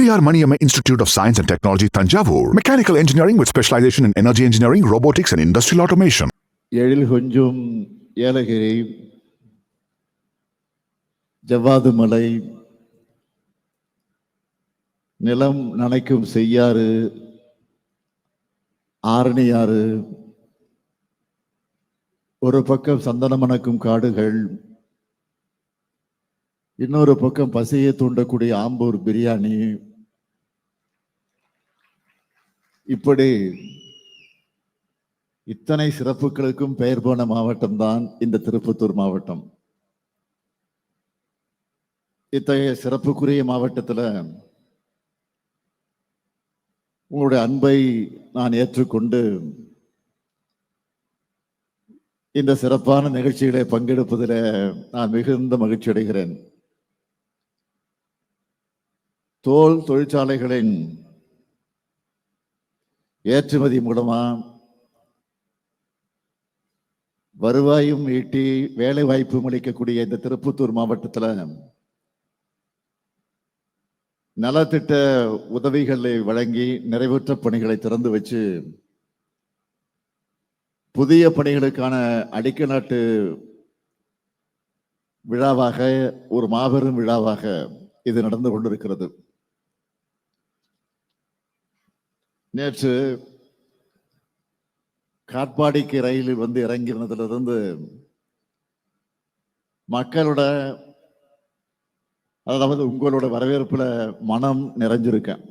Periyar Maniammai institute of science and technology Thanjavur mechanical engineering with specialization in energy engineering robotics and industrial automation Ezhil கொஞ்சம் ஏலகிரி ஜவ்வாது மலை நிலம் நனைக்கும் செய்யாறு ஆரணியாறு ஒரு பக்கம் சந்தனம் மணக்கும் காடுகள் இன்னொரு பக்கம் பசியை தூண்டக்கூடிய ஆம்பூர் பிரியாணி இப்படி இத்தனை சிறப்புகளுக்கும் பெயர் போன மாவட்டம் தான் இந்த திருப்பத்தூர் மாவட்டம். இத்தகைய சிறப்புக்குரிய மாவட்டத்தில் உங்களுடைய அன்பை நான் ஏற்றுக்கொண்டு இந்த சிறப்பான நிகழ்ச்சிகளை பங்கெடுப்பதில் நான் மிகுந்த மகிழ்ச்சி அடைகிறேன் தோல் தொழிற்சாலைகளின் ஏற்றுமதி மூலமா வருவாயும் ஈட்டி வேலை வாய்ப்பும் அளிக்கக்கூடிய இந்த திருப்பத்தூர் மாவட்டத்தில் நலத்திட்ட உதவிகளை வழங்கி நிறைவேற்ற பணிகளை திறந்து வச்சு புதிய பணிகளுக்கான அடிக்கநாட்டு விழாவாக ஒரு மாபெரும் விழாவாக இது நடந்து கொண்டிருக்கிறது. நேற்று காட்பாடிக்கு ரயிலில் வந்து இறங்கினதிலிருந்து மக்களோட அதாவது உங்களோட வரவேற்புல மனம் நிறைஞ்சிருக்கேன்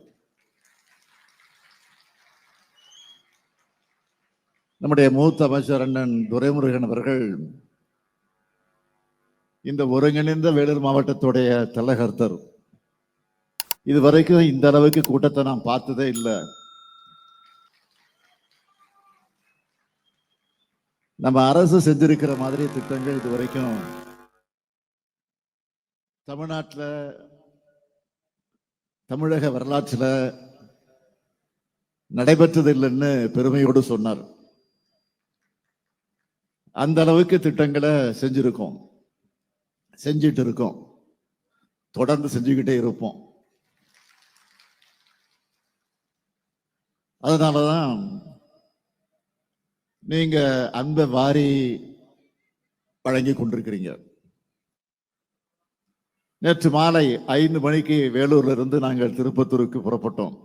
நம்முடைய மூத்த அமைச்சர் அண்ணன் துரைமுருகன் அவர்கள் இந்த ஒருங்கிணைந்த வேலூர் மாவட்டத்துடைய தலைகர்த்தர். இது வரைக்கும் இந்த அளவுக்கு கூட்டத்தை நான் பார்த்ததே இல்லை. நம்ம அரசு செஞ்சிருக்கிற மாதிரி திட்டங்கள் இது வரைக்கும் தமிழ்நாட்டில் தமிழக வரலாற்றில் நடைபெற்றது இல்லைன்னு பெருமையோடு சொன்னார். அந்த அளவுக்கு திட்டங்களை செஞ்சிருக்கோம். செஞ்சிட்டு இருக்கோம். தொடர்ந்து செஞ்சுக்கிட்டே இருப்போம். அதனாலதான் நீங்க அந்த வாரி வழங்கி கொண்டிருக்கிறீங்க. நேற்று மாலை ஐந்து மணிக்கு வேலூர்ல இருந்து நாங்கள் திருப்பத்தூருக்கு புறப்பட்டோம்.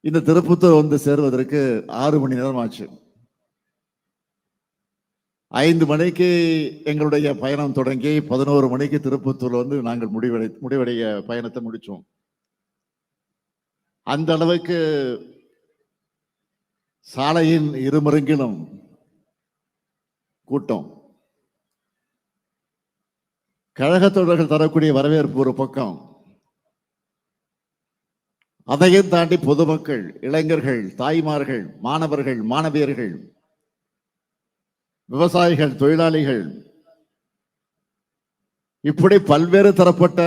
இந்த திருப்பத்தூர் வந்து சேருவதற்கு ஆறு மணி நேரம் ஆச்சு. ஐந்து மணிக்கு எங்களுடைய பயணம் தொடங்கி பதினோரு மணிக்கு திருப்பத்தூர்ல வந்து நாங்கள் முடிவடை முடிவடைய பயணத்தை முடிச்சோம். அந்த அளவுக்கு சாலையின் இருமருங்கிலும் கூட்டம். கழகத் தொண்டர்கள் தரக்கூடிய வரவேற்பு ஒரு பக்கம். அதையும் தாண்டி பொதுமக்கள் இளைஞர்கள் தாய்மார்கள் மாணவர்கள் மாணவியர்கள் விவசாயிகள் தொழிலாளிகள் இப்படி பல்வேறு தரப்பட்ட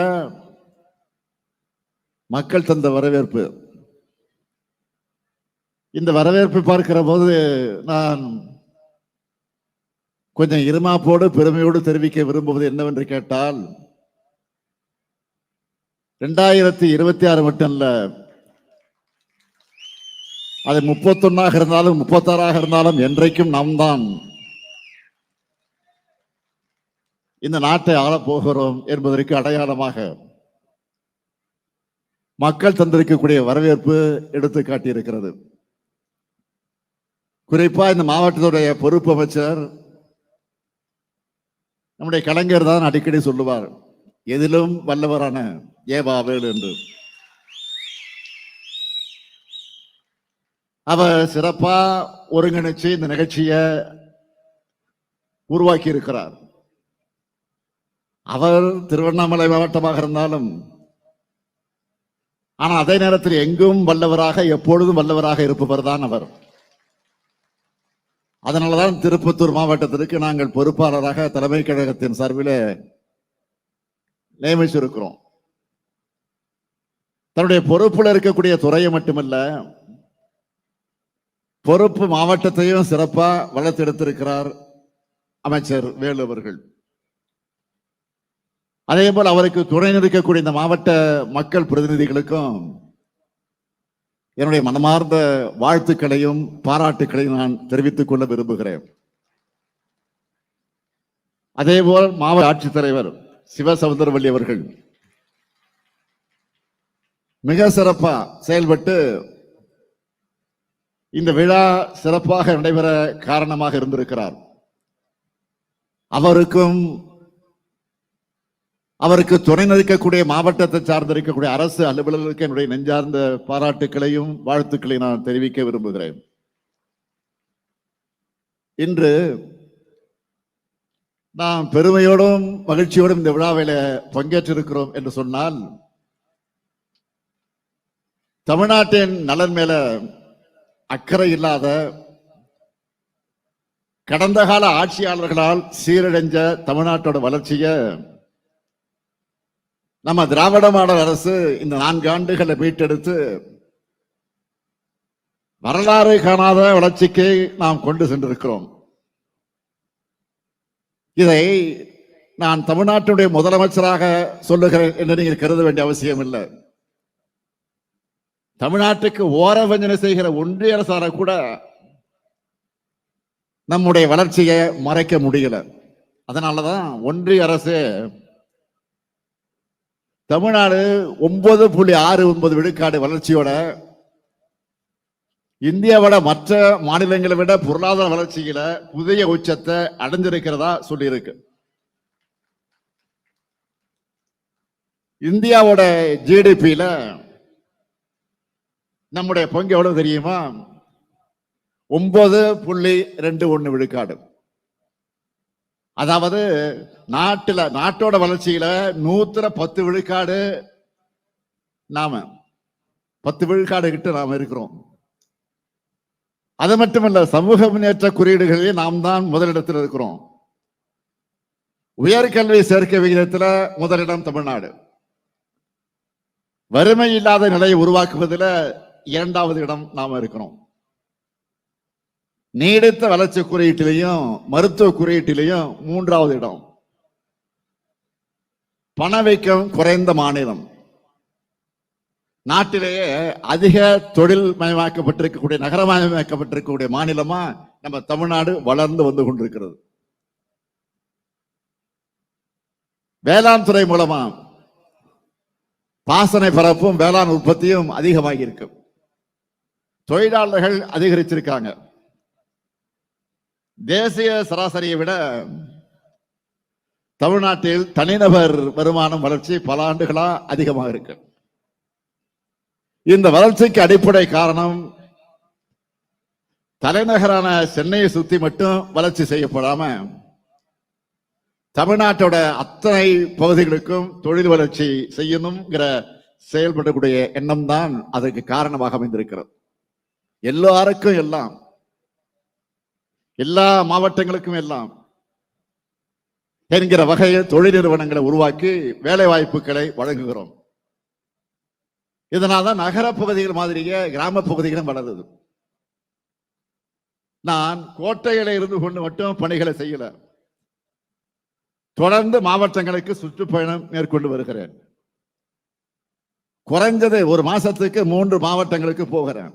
மக்கள் தந்த வரவேற்பு. இந்த வரவேற்பை பார்க்கிற போது நான் கொஞ்சம் இருமாப்போடு பெருமையோடு தெரிவிக்க விரும்புவது என்னவென்று கேட்டால் ரெண்டாயிரத்தி இருபத்தி ஆறு மட்டும் இல்லை அது முப்பத்தொன்னாக இருந்தாலும் முப்பத்தாறாக இருந்தாலும் என்றைக்கும் நாம் தான் இந்த நாட்டை ஆளப் போகிறோம் என்பதற்கு அடையாளமாக மக்கள் தந்திருக்கக்கூடிய வரவேற்பு எடுத்து காட்டியிருக்கிறது குறிப்பா இந்த மாவட்டத்துடைய பொறுப்பு அமைச்சர் நம்முடைய கலைஞர் தான் அடிக்கடி சொல்லுவார் எதிலும் வல்லவரான ஏவாவேல் என்று. அவர் சிறப்பா ஒருங்கிணைச்சு இந்த நிகழ்ச்சியை உருவாக்கி இருக்கிறார் அவர் திருவண்ணாமலை மாவட்டமாக இருந்தாலும் ஆனால் அதே நேரத்தில் எங்கும் வல்லவராக எப்பொழுதும் வல்லவராக இருப்பவர் தான் அவர். அதனாலதான் திருப்பத்தூர் மாவட்டத்திற்கு நாங்கள் பொறுப்பாளராக தலைமை கழகத்தின் சார்பில் நியமிச்சிருக்கிறோம். தன்னுடைய பொறுப்புல இருக்கக்கூடிய துறையை மட்டுமல்ல பொறுப்பு மாவட்டத்தையும் சிறப்பா வளர்த்தெடுத்திருக்கிறார் அமைச்சர் வேலு அவர்கள். அதே போல் அவருக்கு துணை நிற்கக்கூடிய இந்த மாவட்ட மக்கள் பிரதிநிதிகளுக்கும் என்னுடைய மனமார்ந்த வாழ்த்துக்களையும் பாராட்டுக்களையும் நான் தெரிவித்துக் கொள்ள விரும்புகிறேன். அதேபோல் மாவட்ட ஆட்சித்தலைவர் சிவசவுந்தரவல்லி அவர்கள் மிக சிறப்பா செயல்பட்டு இந்த விழா சிறப்பாக நடைபெற காரணமாக இருந்திருக்கிறார். அவருக்கும் அவருக்கு துணை நிற்கக்கூடிய மாவட்டத்தை சார்ந்து இருக்கக்கூடிய அரசு அலுவலர்களுக்கு என்னுடைய நெஞ்சார்ந்த பாராட்டுக்களையும் வாழ்த்துக்களையும் நான் தெரிவிக்க விரும்புகிறேன். இன்று நாம் பெருமையோடும் மகிழ்ச்சியோடும் இந்த விழாவில பங்கேற்றிருக்கிறோம் என்று சொன்னால் தமிழ்நாட்டின் நலன் மேல அக்கறை இல்லாத கடந்த கால ஆட்சியாளர்களால் சீரடைஞ்ச தமிழ்நாட்டோட வளர்ச்சியை நம்ம திராவிட மாடல் அரசு இந்த நான்கு ஆண்டுகளை மீட்டெடுத்து வரலாறு காணாத வளர்ச்சிக்கு நாம் கொண்டு சென்றிருக்கிறோம். இதை நான் தமிழ்நாட்டுடைய முதலமைச்சராக சொல்லுகிறேன் என்று நீங்கள் கருத வேண்டிய அவசியம் இல்லை. தமிழ்நாட்டுக்கு ஓரவஞ்சனை செய்கிற ஒன்றிய அரசார கூட நம்முடைய வளர்ச்சியை மறைக்க முடியல. அதனாலதான் ஒன்றிய அரசு தமிழ்நாடு ஒன்பது புள்ளி ஆறு ஒன்பது விழுக்காடு வளர்ச்சியோட இந்தியாவோட மற்ற மாநிலங்களை விட பொருளாதார வளர்ச்சியில புதிய உச்சத்தை அடைஞ்சிருக்கிறதா சொல்லியிருக்கு. இந்தியாவோட ஜிடிபியில நம்முடைய பங்கு எவ்வளவு தெரியுமா? ஒன்பது புள்ளி ரெண்டு ஒன்று விழுக்காடு. அதாவது நாட்டுல நாட்டோட வளர்ச்சியில நூத்துல பத்து விழுக்காடு நாம பத்து விழுக்காடு கிட்ட நாம இருக்கிறோம். அது மட்டுமல்ல சமூக முன்னேற்ற குறியீடுகளில் நாம் தான் முதலிடத்தில் இருக்கிறோம். உயர்கல்வி சேர்க்கை விகிதத்தில் முதலிடம் தமிழ்நாடு. வறுமை இல்லாத நிலையை உருவாக்குவதில் இரண்டாவது இடம் நாம் இருக்கிறோம். நீடித்த வளர்ச்சி குறியீட்டிலையும் மருத்துவ குறியீட்டிலையும் மூன்றாவது இடம். பணவீக்கம் குறைந்த மாநிலம். நாட்டிலேயே அதிக தொழில் மயமாக்கப்பட்டிருக்கக்கூடிய நகரமயமாக்கப்பட்டிருக்கக்கூடிய மாநிலமா நம்ம தமிழ்நாடு வளர்ந்து வந்து கொண்டிருக்கிறது. வேளாண் துறை மூலமா பாசனை பரப்பும் வேளாண் உற்பத்தியும் அதிகமாகி இருக்கு தொழிலாளர்கள் அதிகரிச்சிருக்காங்க. தேசிய சராசரியை விட தமிழ்நாட்டில் தனிநபர் வருமானம் வளர்ச்சி பல ஆண்டுகளா அதிகமாக இருக்கு. இந்த வளர்ச்சிக்கு அடிப்படை காரணம் தலைநகரான சென்னையை சுத்தி மட்டும் வளர்ச்சி செய்யப்படாம தமிழ்நாட்டோட அத்தனை பகுதிகளுக்கும் தொழில் வளர்ச்சி செய்யணுங்கிற செயல்படக்கூடிய எண்ணம் தான் அதற்கு காரணமாக அமைந்திருக்கிறது. எல்லாருக்கும் எல்லாம் எல்லா மாவட்டங்களுக்கும் எல்லாம் என்கிற வகையில் தொழில் நிறுவனங்களை உருவாக்கி வேலை வாய்ப்புகளை வழங்குகிறோம். இதனால்தான் நகர பகுதிகள் மாதிரியே கிராம பகுதிகளும் வளருது. நான் கோட்டையில இருந்து கொண்டு மட்டும் பணிகளை செய்யல. தொடர்ந்து மாவட்டங்களுக்கு சுற்றுப்பயணம் மேற்கொண்டு வருகிறேன். குறைஞ்சது ஒரு மாசத்துக்கு மூன்று மாவட்டங்களுக்கு போகிறேன்.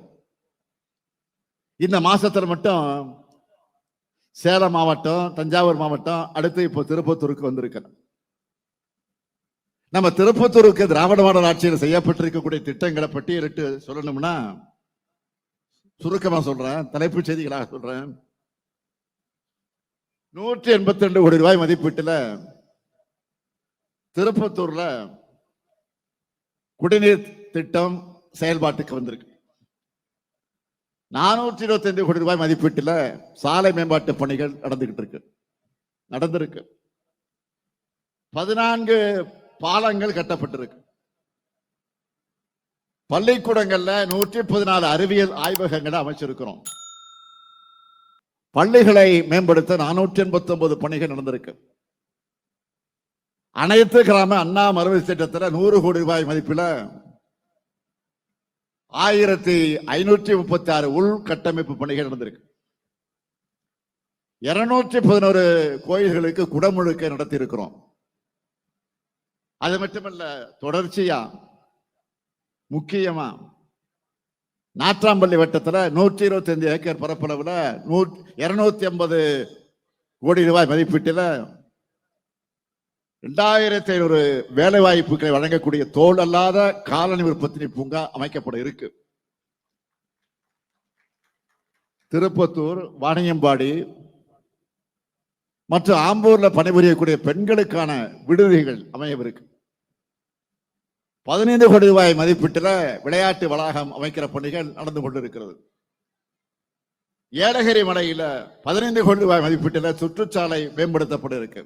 இந்த மாசத்துல மட்டும் சேலம் மாவட்டம் தஞ்சாவூர் மாவட்டம் அடுத்து இப்போ திருப்பத்தூருக்கு வந்திருக்கிறோம் நம்ம திருப்பத்தூருக்கு திராவிட மாடல் ஆட்சியில் செய்யப்பட்டிருக்கக்கூடிய திட்டங்களை பட்டியலிட்டு சொல்லணும்னா சுருக்கமா சொல்றேன் தலைப்புச் செய்திகளாக சொல்றேன். நூற்றி எண்பத்தி ரெண்டு கோடி ரூபாய் மதிப்பீட்டில் திருப்பத்தூர்ல குடிநீர் திட்டம் செயல்பாட்டுக்கு வந்திருக்கு. நானூற்றி இருபத்தி கோடி ரூபாய் மதிப்பீட்டில் சாலை மேம்பாட்டு பணிகள் நடந்துகிட்டு இருக்கு. நடந்திருக்கு. பதினான்கு பாலங்கள் கட்டப்பட்டிருக்கு. பள்ளிக்கூடங்கள்ல நூற்றி பதினாலு அறிவியல் ஆய்வகங்களை அமைச்சிருக்கிறோம். பள்ளிகளை மேம்படுத்த நானூற்றி எண்பத்தி ஒன்பது பணிகள் நடந்திருக்கு. அனைத்து கிராம அண்ணா மறுவை திட்டத்தில் நூறு கோடி ரூபாய் மதிப்பில ஆயிரத்தி ஐநூற்றி முப்பத்தி ஆறு உள்கட்டமைப்பு பணிகள் நடந்திருக்கு. இருநூற்றி பதினோரு கோயில்களுக்கு குடமுழுக்க நடத்தி இருக்கிறோம் அது மட்டுமல்ல தொடர்ச்சியா முக்கியமா நாற்றாம்பள்ளி வட்டத்தில் நூற்றி இருபத்தி ஐந்து ஏக்கர் பரப்பளவில் நூ இரநூத்தி ஐம்பது கோடி ரூபாய் மதிப்பீட்டில் ரெண்டாயிரத்தி ஐநூறு வேலை வாய்ப்புகளை வழங்கக்கூடிய தோல் அல்லாத காலனி உற்பத்தி பூங்கா அமைக்கப்பட இருக்கு. திருப்பத்தூர் வாணியம்பாடி மற்றும் ஆம்பூர்ல பணிபுரியக்கூடிய பெண்களுக்கான விடுதிகள் அமையவிருக்கு. பதினைந்து கோடி ரூபாய் மதிப்பீட்டில் விளையாட்டு வளாகம் அமைக்கிற பணிகள் நடந்து கொண்டிருக்கிறது. ஏலகிரி மலையில் பதினைந்து கோடி ரூபாய் மதிப்பீட்டில் சுற்றுச்சாலை மேம்படுத்தப்பட இருக்கு.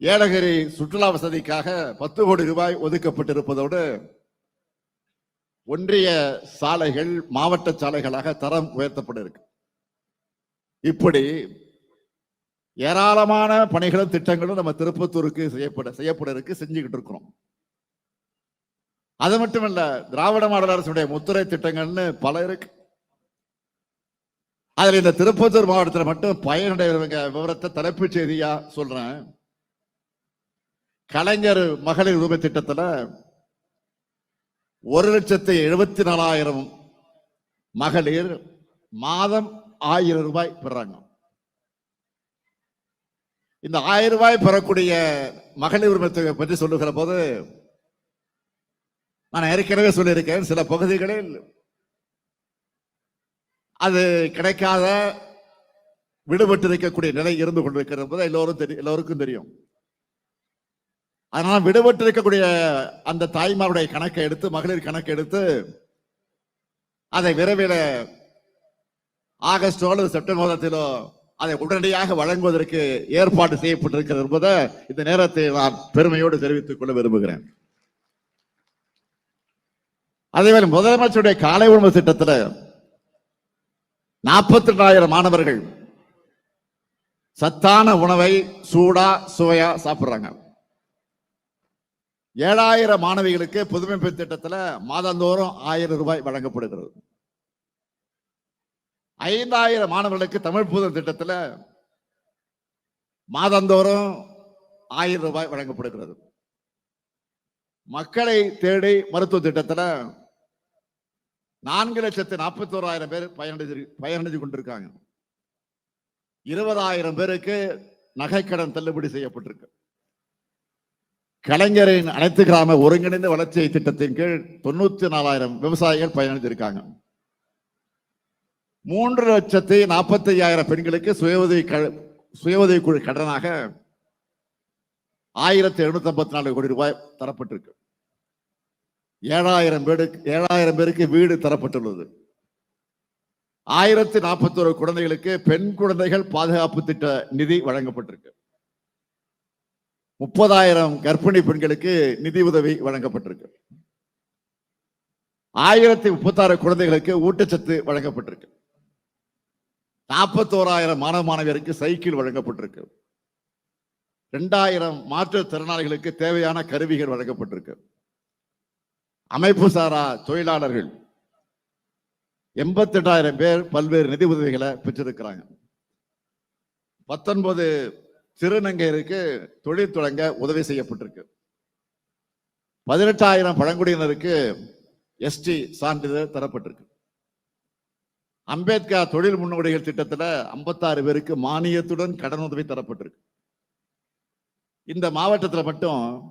ஏலகிரி சுற்றுலா வசதிக்காக பத்து கோடி ரூபாய் ஒதுக்கப்பட்டிருப்பதோடு ஒன்றிய சாலைகள் மாவட்ட சாலைகளாக தரம் உயர்த்தப்பட இருக்கு இப்படி ஏராளமான பணிகளும் திட்டங்களும் நம்ம திருப்பத்தூருக்கு செய்யப்பட செய்யப்பட இருக்கு செஞ்சுக்கிட்டு இருக்கிறோம். அது மட்டுமல்ல திராவிட மாடல் அரசுடைய முத்துரை திட்டங்கள்னு பல இருக்கு. அதில் இந்த திருப்பத்தூர் மாவட்டத்தில் மட்டும் பயனுடைய விவரத்தை தலைப்புச் செய்தியா சொல்றேன். கலைஞர் மகளிர் உரிமை திட்டத்தில் ஒரு லட்சத்தி எழுபத்தி நாலாயிரம் மகளிர் மாதம் ஆயிரம் ரூபாய் பெறாங்க. இந்த ஆயிரம் ரூபாய் பெறக்கூடிய மகளிர் உரிமை பற்றி சொல்லுகிற போது நான் ஏற்கனவே சொல்லியிருக்கேன் சில பகுதிகளில் அது கிடைக்காத விடுபட்டு இருக்கக்கூடிய நிலை இருந்து கொண்டிருக்கிறது என்பது எல்லோரும் தெரியும் எல்லோருக்கும் தெரியும். அதனால் விடுபட்டிருக்கக்கூடிய அந்த தாய்மாருடைய கணக்கை எடுத்து மகளிர் கணக்கை எடுத்து அதை விரைவில் ஆகஸ்டோ அல்லது செப்டம்பர் மாதத்திலோ அதை உடனடியாக வழங்குவதற்கு ஏற்பாடு செய்யப்பட்டிருக்கிறது என்பதை இந்த நேரத்தை நான் பெருமையோடு தெரிவித்துக் கொள்ள விரும்புகிறேன். அதேவேளை முதலமைச்சருடைய காலை உணவு திட்டத்தில் நாற்பத்தி ரெண்டாயிரம் மாணவர்கள் சத்தான உணவை சூடா சுவையா சாப்பிட்றாங்க. ஏழாயிரம் மாணவிகளுக்கு புதுமை பெண் மாதந்தோறும் ஆயிரம் ரூபாய் வழங்கப்படுகிறது. ஐந்தாயிரம் மாணவர்களுக்கு தமிழ் புதன் திட்டத்தில் மாதந்தோறும் ஆயிரம் ரூபாய் வழங்கப்படுகிறது. மக்களை தேடி மருத்துவ திட்டத்தில் நான்கு லட்சத்து நாற்பத்தோராயிரம் பேர் பயனடைஞ்சு பயனடைஞ்சு கொண்டிருக்காங்க. இருபதாயிரம் பேருக்கு நகைக்கடன் தள்ளுபடி செய்யப்பட்டிருக்கு. கலைஞரின் அனைத்து கிராம ஒருங்கிணைந்த வளர்ச்சி திட்டத்தின் கீழ் தொண்ணூத்தி நாலாயிரம் விவசாயிகள் பயனடைந்திருக்காங்க. மூன்று லட்சத்தி நாற்பத்தி ஐயாயிரம் பெண்களுக்கு சுய உதவி சுய உதவி குழு கடனாக ஆயிரத்தி எழுநூத்தி ஐம்பத்தி நாலு கோடி ரூபாய் தரப்பட்டிருக்கு. ஏழாயிரம் பேருக்கு ஏழாயிரம் பேருக்கு வீடு தரப்பட்டுள்ளது. ஆயிரத்தி நாற்பத்தோரு குழந்தைகளுக்கு பெண் குழந்தைகள் பாதுகாப்பு திட்ட நிதி வழங்கப்பட்டிருக்கு. முப்பதாயிரம் கர்ப்பிணி பெண்களுக்கு நிதி உதவி வழங்கப்பட்டிருக்கு. ஆயிரத்தி முப்பத்தாறு குழந்தைகளுக்கு ஊட்டச்சத்து வழங்கப்பட்டிருக்கு. நாற்பத்தோராயிரம் மாணவ மாணவியருக்கு சைக்கிள் வழங்கப்பட்டிருக்கு. ரெண்டாயிரம் மாற்றுத்திறனாளிகளுக்கு தேவையான கருவிகள் வழங்கப்பட்டிருக்கு. அமைப்பு சாரா தொழிலாளர்கள் எண்பத்தி எட்டாயிரம் பேர் பல்வேறு நிதி உதவிகளை பெற்றிருக்கிறாங்க. பத்தொன்பது திருநங்கையருக்கு தொழில் தொடங்க உதவி செய்யப்பட்டிருக்கு. பதினெட்டாயிரம் பழங்குடியினருக்கு எஸ்டி சான்றிதழ் தரப்பட்டிருக்கு. அம்பேத்கர் தொழில் முன்னோடிகள் திட்டத்தில் ஐம்பத்தாறு பேருக்கு மானியத்துடன் கடன் உதவி தரப்பட்டிருக்கு. இந்த மாவட்டத்தில் மட்டும்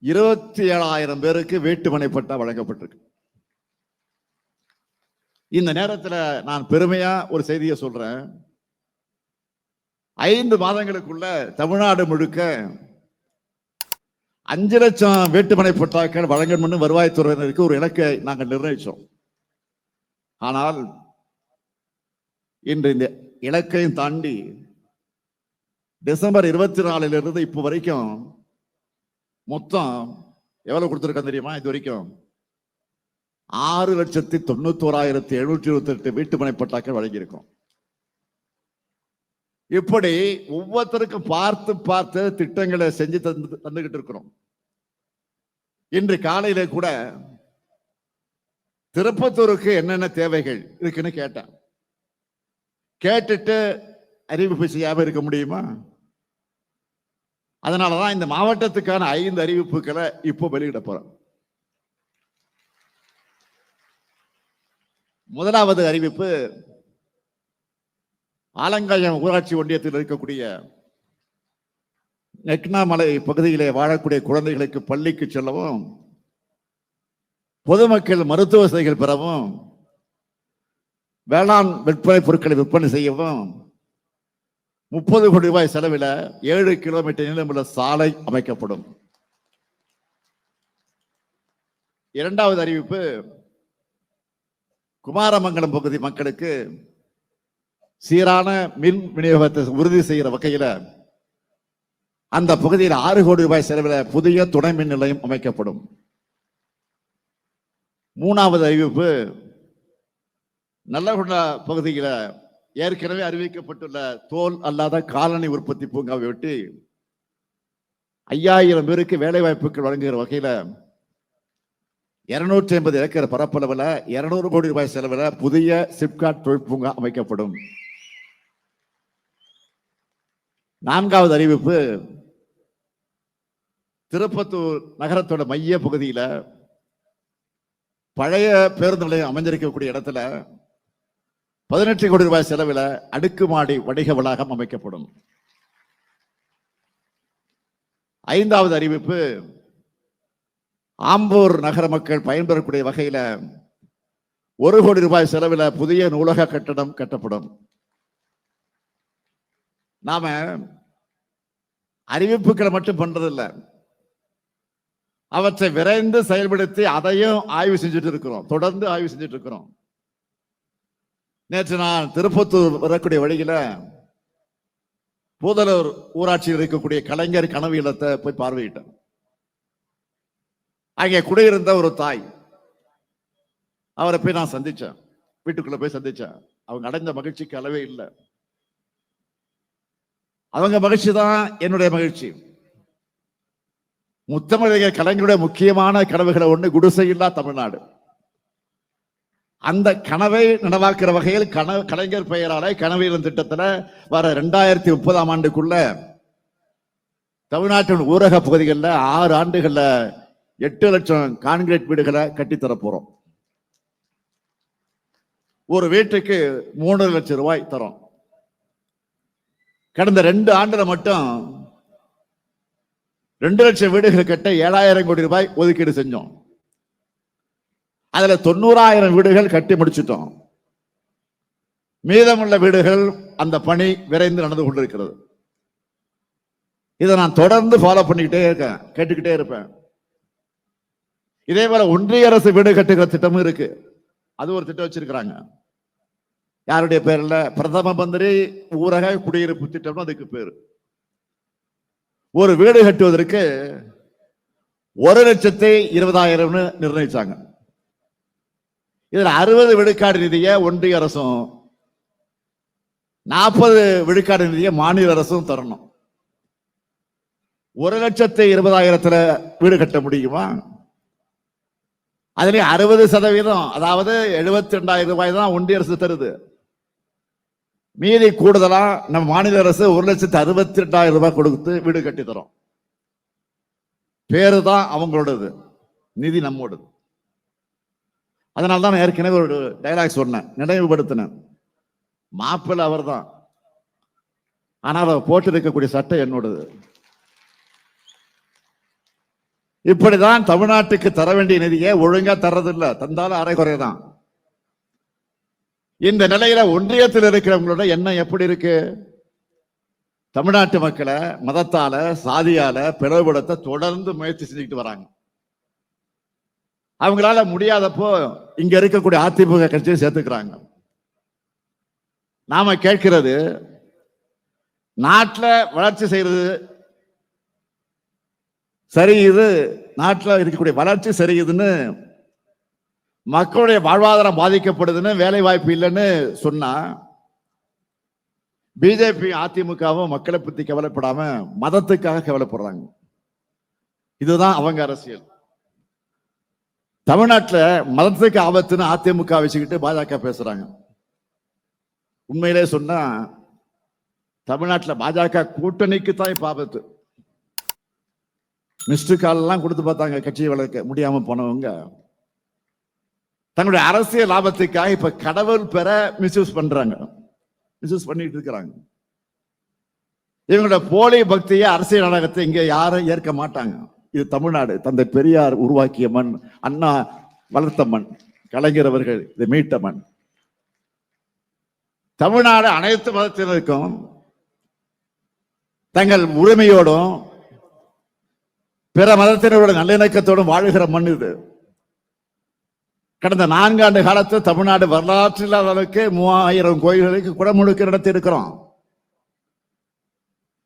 இருபத்தி ஏழாயிரம் பேருக்கு வீட்டுமனை பட்டா வழங்கப்பட்டிருக்கு. இந்த நேரத்தில் நான் பெருமையா ஒரு செய்தியை சொல்றேன். ஐந்து மாதங்களுக்குள்ள தமிழ்நாடு முழுக்க அஞ்சு லட்சம் வேட்டுமனை பட்டாக்கள் வழங்கணும்னு வருவாய்த்துறையினருக்கு ஒரு இலக்கை நாங்கள் நிர்ணயித்தோம் ஆனால் இன்று இந்த இலக்கையும் தாண்டி டிசம்பர் இருபத்தி நாலுலேருந்து இப்போ வரைக்கும் மொத்தம் எவ்வளவு கொடுத்திருக்கோம் தெரியுமா? இது வரைக்கும் ஆறு லட்சத்தி தொண்ணூத்தோராயிரத்தி எழுநூற்றி இருபத்தி எட்டு வீட்டுமனை பட்டாக்கள் வழங்கியிருக்கோம். இப்படி ஒவ்வொருத்தருக்கும் பார்த்து பார்த்து திட்டங்களை செஞ்சு தந்து தந்துகிட்டு இருக்கிறோம். இன்று காலையில கூட திருப்பத்தூருக்கு என்னென்ன தேவைகள் இருக்குன்னு கேட்டேன். கேட்டுட்டு அறிவிப்பு செய்யாம இருக்க முடியுமா? அதனாலதான் இந்த மாவட்டத்துக்கான ஐந்து அறிவிப்புகளை இப்போ வெளியிட போறோம். முதலாவது அறிவிப்பு ஆலங்காயம் ஊராட்சி ஒன்றியத்தில் இருக்கக்கூடிய நெக்னாமலை பகுதியிலே வாழக்கூடிய குழந்தைகளுக்கு பள்ளிக்கு செல்லவும் பொதுமக்கள் மருத்துவ வசதிகள் பெறவும் வேளாண் விற்பனை பொருட்களை விற்பனை செய்யவும் முப்பது கோடி ரூபாய் செலவில் ஏழு கிலோமீட்டர் நீளமுள்ள சாலை அமைக்கப்படும். இரண்டாவது அறிவிப்பு குமாரமங்கலம் பகுதி மக்களுக்கு சீரான மின் விநியோகத்தை உறுதி செய்கிற வகையில் அந்த பகுதியில் ஆறு கோடி ரூபாய் செலவில் புதிய துணை மின் நிலையம் அமைக்கப்படும். மூணாவது அறிவிப்பு நல்லகுண்டா பகுதியில் ஏற்கனவே அறிவிக்கப்பட்டுள்ள தோல் அல்லாத காலனி உற்பத்தி பூங்காவை ஒட்டி ஐயாயிரம் பேருக்கு வேலை வாய்ப்புகள் வழங்குகிற வகையில் இருநூற்றி ஐம்பது ஏக்கர் பரப்பளவில் இருநூறு கோடி ரூபாய் செலவில் புதிய சிப்காட் தொழிற்பூங்கா அமைக்கப்படும். நான்காவது அறிவிப்பு திருப்பத்தூர் நகரத்தோட மைய பகுதியில பழைய பேருந்து நிலையம் அமைஞ்சிருக்கக்கூடிய இடத்துல பதினெட்டு கோடி ரூபாய் செலவில் அடுக்குமாடி வணிக வளாகம் அமைக்கப்படும். ஐந்தாவது அறிவிப்பு ஆம்பூர் நகர மக்கள் பயன்பெறக்கூடிய வகையில ஒரு கோடி ரூபாய் செலவில் புதிய நூலக கட்டடம் கட்டப்படும். நாம அறிவிப்புகளை மட்டும் பண்றதில்ல. அவற்றை விரைந்து செயல்படுத்தி அதையும் ஆய்வு செஞ்சுட்டு இருக்கிறோம். தொடர்ந்து ஆய்வு செஞ்சுட்டு இருக்கிறோம். நேற்று நான் திருப்பத்தூர் வரக்கூடிய வழியில பூதலூர் ஊராட்சியில் இருக்கக்கூடிய கலைஞர் கனவு இல்லத்தை போய் பார்வையிட்டேன். அங்கே குடியிருந்த ஒரு தாய் அவரை போய் நான் சந்திச்சேன். வீட்டுக்குள்ள போய் சந்திச்சேன். அவங்க அடைந்த மகிழ்ச்சிக்கு அளவே இல்லை. அவங்க மகிழ்ச்சி தான் என்னுடைய மகிழ்ச்சி. முத்தமிழக கலைஞருடைய முக்கியமான கனவுகளை ஒன்று குடிசையில்லா தமிழ்நாடு. அந்த கனவை நனவாக்குற வகையில் கன கலைஞர் பெயராலே கனவீரன் திட்டத்தில் வர ரெண்டாயிரத்தி முப்பதாம் ஆண்டுக்குள்ள தமிழ்நாட்டின் ஊரக பகுதிகளில் ஆறு ஆண்டுகளில் எட்டு லட்சம் கான்கிரீட் வீடுகளை கட்டித்தர போகிறோம் ஒரு வீட்டுக்கு மூணு லட்சம் ரூபாய் தரோம். கடந்த ரெண்டு ஆண்டுல மட்டும் ரெண்டு லட்சம் வீடுகள் கட்ட ஏழாயிரம் கோடி ரூபாய் ஒதுக்கீடு செஞ்சோம். அதுல தொண்ணூறாயிரம் வீடுகள் கட்டி முடிச்சிட்டோம். மீதமுள்ள வீடுகள் அந்த பணி விரைந்து நடந்து கொண்டிருக்கிறது. இதை நான் தொடர்ந்து ஃபாலோ பண்ணிக்கிட்டே இருக்கேன் கேட்டுக்கிட்டே இருப்பேன். இதே போல ஒன்றிய அரசு வீடு கட்டுகிற திட்டமும் இருக்கு. அது ஒரு திட்டம் வச்சிருக்கிறாங்க. யாருடைய பேர்ல? பிரதம மந்திரி ஊரக குடியிருப்பு திட்டம்னு அதுக்கு பேரு. ஒரு வீடு கட்டுவதற்கு ஒரு லட்சத்தி இருபதாயிரம்னு நிர்ணயிச்சாங்க. இதுல அறுபது விழுக்காடு நிதியை ஒன்றிய அரசும் நாற்பது விழுக்காடு நிதியை மாநில அரசும் தரணும். ஒரு லட்சத்தி இருபதாயிரத்துல வீடு கட்ட முடியுமா? அதுலேயும் அறுபது சதவீதம் அதாவது எழுபத்தி ரெண்டாயிரம் ரூபாய் தான் ஒன்றிய அரசு தருது. மீதி கூடுதலா நம்ம மாநில அரசு ஒரு லட்சத்தி அறுபத்தி ரெண்டாயிரம் ரூபாய் கொடுத்து வீடு கட்டி தரோம். பேரு தான் அவங்களோடது. நிதி நம்மோடது. அதனால தான் நான் ஏற்கனவே ஒரு டைலாக் சொன்னேன். நினைவுபடுத்தினேன். மாப்பிள்ளை அவர் தான் ஆனால் அவர் போட்டிருக்கக்கூடிய சட்டை என்னோடது. இப்படிதான் தமிழ்நாட்டுக்கு தர வேண்டிய நிதியை ஒழுங்கா தர்றதில்ல. தந்தாலும் அரைகுறை தான் இந்த நிலையில ஒன்றியத்தில் இருக்கிறவங்களோட எண்ணம் எப்படி இருக்கு? தமிழ்நாட்டு மக்களை மதத்தால சாதியால பிளவுபடுத்த தொடர்ந்து முயற்சி செஞ்சுக்கிட்டு வராங்க. அவங்களால முடியாதப்போ இங்க இருக்கக்கூடிய அதிமுக கட்சியை சேர்த்துக்கிறாங்க. நாம கேட்கிறது நாட்டில் வளர்ச்சி செய்யறது சரி இது நாட்டில் இருக்கக்கூடிய வளர்ச்சி சரியுதுன்னு மக்களுடைய வாழ்வாதாரம் பாதிக்கப்படுதுன்னு வேலை வாய்ப்பு இல்லைன்னு சொன்னா பிஜேபி அதிமுகவும் மக்களை பத்தி கவலைப்படாம மதத்துக்காக கவலைப்படுறாங்க. இதுதான் அவங்க அரசியல். தமிழ்நாட்டில் மதத்துக்கு ஆபத்துன்னு அதிமுக வச்சுக்கிட்டு பாஜக பேசுறாங்க. உண்மையிலே சொன்னா தமிழ்நாட்டில் பாஜக கூட்டணிக்கு தான் இப்ப ஆபத்து. மிஸ்டு கால் எல்லாம் கொடுத்து பார்த்தாங்க கட்சியை வளர்க்க முடியாம போனவங்க. தங்களுடைய அரசியல் லாபத்துக்காக இப்ப கடவுள் பெற மிஸ்யூஸ் பண்றாங்க. மிஸ்யூஸ் பண்ணிட்டு இருக்கிறாங்க. இவங்களோட போலி பக்தியை அரசியல் நாடகத்தை இங்க யாரும் ஏற்க மாட்டாங்க. இது தமிழ்நாடு. தந்தை பெரியார் உருவாக்கிய மண் அண்ணா வளர்த்த மண் கலைஞர் அவர்கள் இதை மீட்ட மண். தமிழ்நாடு அனைத்து மதத்தினருக்கும் தங்கள் உரிமையோடும் பிற மதத்தினரோட நல்லிணக்கத்தோடும் வாழுகிற மண் இது. கடந்த நான்காண்டு காலத்தில் தமிழ்நாடு வரலாற்று இல்லாத அளவுக்கு மூவாயிரம் கோயில்களுக்கு குடமுழுக்கு நடத்தி இருக்கிறோம்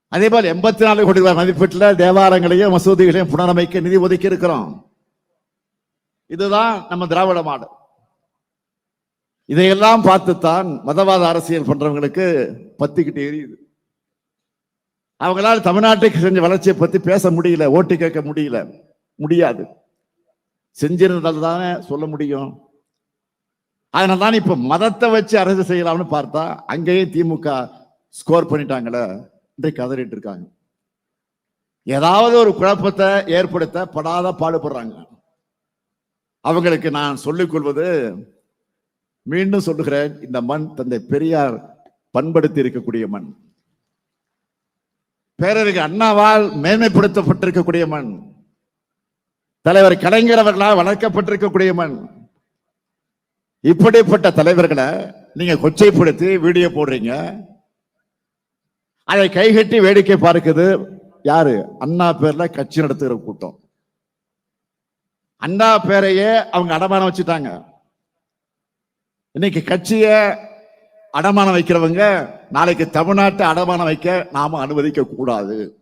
அதே போல் எண்பத்தி நாலு கோடி ரூபாய் மதிப்பீட்டில் தேவாலயங்களையும் மசூதிகளையும் புனரமைக்க நிதி ஒதுக்கி இருக்கிறோம் இதுதான் நம்ம திராவிட மாடு இதையெல்லாம் பார்த்துத்தான் மதவாத அரசியல் பண்றவங்களுக்கு பத்திக்கிட்டு எரியுது. அவங்களால் தமிழ்நாட்டுக்கு செஞ்ச வளர்ச்சியை பத்தி பேச முடியல ஓட்டு கேட்க முடியல முடியாது. செஞ்சிருந்தால் தானே சொல்ல முடியும். அதனால தான் இப்போ மதத்தை வச்சு அரசு செய்யலாம்னு பார்த்தா அங்கேயும் திமுக ஸ்கோர் பண்ணிட்டாங்களே இன்றைக்கு கதறிட்டு இருக்காங்க ஏதாவது ஒரு குழப்பத்தை ஏற்படுத்த படாத பாடுபடுறாங்க. அவங்களுக்கு நான் சொல்லிக் கொள்வது மீண்டும் சொல்லுகிறேன் இந்த மண் தந்தை பெரியார் பண்படுத்தி இருக்கக்கூடிய மண். பேரறிஞர் அண்ணாவால் மேன்மைப்படுத்தப்பட்டிருக்கக்கூடிய மண். தலைவர் கலைஞர் வளர்க்கப்பட்டிருக்கக்கூடிய மண். இப்படிப்பட்ட தலைவர்களை நீங்க கொச்சைப்படுத்தி வீடியோ போடுறீங்க. அதை கைகட்டி வேடிக்கை பார்க்குது யாரு? அண்ணா பேர்ல கட்சி நடத்துகிற கூட்டம். அண்ணா பேரையே அவங்க அடமானம் வச்சுட்டாங்க. இன்னைக்கு கட்சிய அடமானம் வைக்கிறவங்க நாளைக்கு தமிழ்நாட்டை அடமானம் வைக்க நாம அனுமதிக்க கூடாது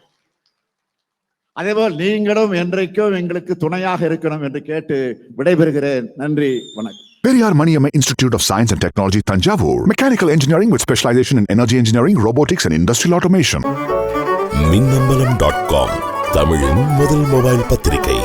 அதேபோல் நீங்களும் என்றைக்கும் எங்களுக்கு துணையாக இருக்கணும் என்று கேட்டு விடைபெறுகிறேன் நன்றி வணக்கம் Periyar Maniamma Institute of Science and Technology, Tanjavur. Mechanical engineering with specialization in energy engineering, robotics, and industrial automation. Minnambalam dot com தமிழின் முதல் மொபைல் பத்திரிகை